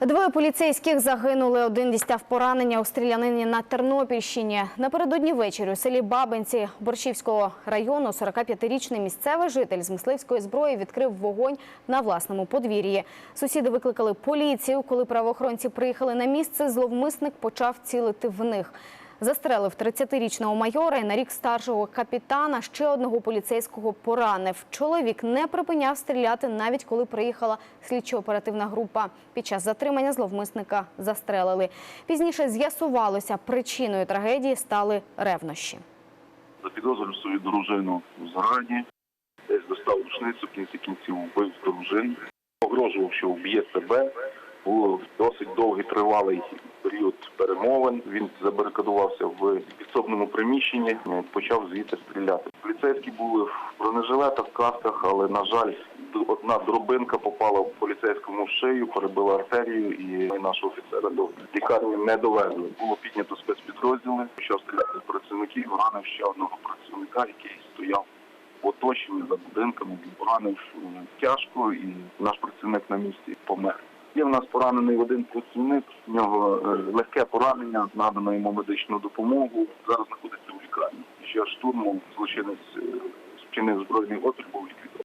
Двоє поліцейських загинули, один дістав поранення у стрілянині на Тернопільщині. Напередодні вечір у селі Бабинці Борщівського району 45-річний місцевий житель з мисливської зброї відкрив вогонь на власному подвір'ї. Сусіди викликали поліцію. Коли правоохоронці приїхали на місце, зловмисник почав цілити в них. Застрелив 30-річного майора і на рік старшого капітана. Ще одного поліцейського поранив. Чоловік не припиняв стріляти, навіть коли приїхала слідчо-оперативна група. Під час затримання зловмисника застрелили. Пізніше з'ясувалося, причиною трагедії стали ревнощі. Запідозрив свою дружину в зраді, десь достав рушницю, кінці кінців вбив дружину, погрожував, що вб'є себе. Було досить довгий тривалий період перемовин. Він забарикадувався в підсобному приміщенні, почав звідти стріляти. Поліцейські були в бронежилетах, касках, але на жаль, одна дробинка попала в поліцейському в шию, перебила артерію, і нашого офіцера до лікарні не довезли. Було піднято спецпідрозділи, почав стріляти працівників, ранив ще одного працівника, який стояв в оточенні за будинками. Він поранив е, тяжко, і наш працівник на місці помер. Є в нас поранений один працівник, в нього е, легке поранення, надано йому медичну допомогу. Зараз знаходиться у лікарні. Ще штурмом злочинець спчинив вчинив збройний опір, був ліквідований.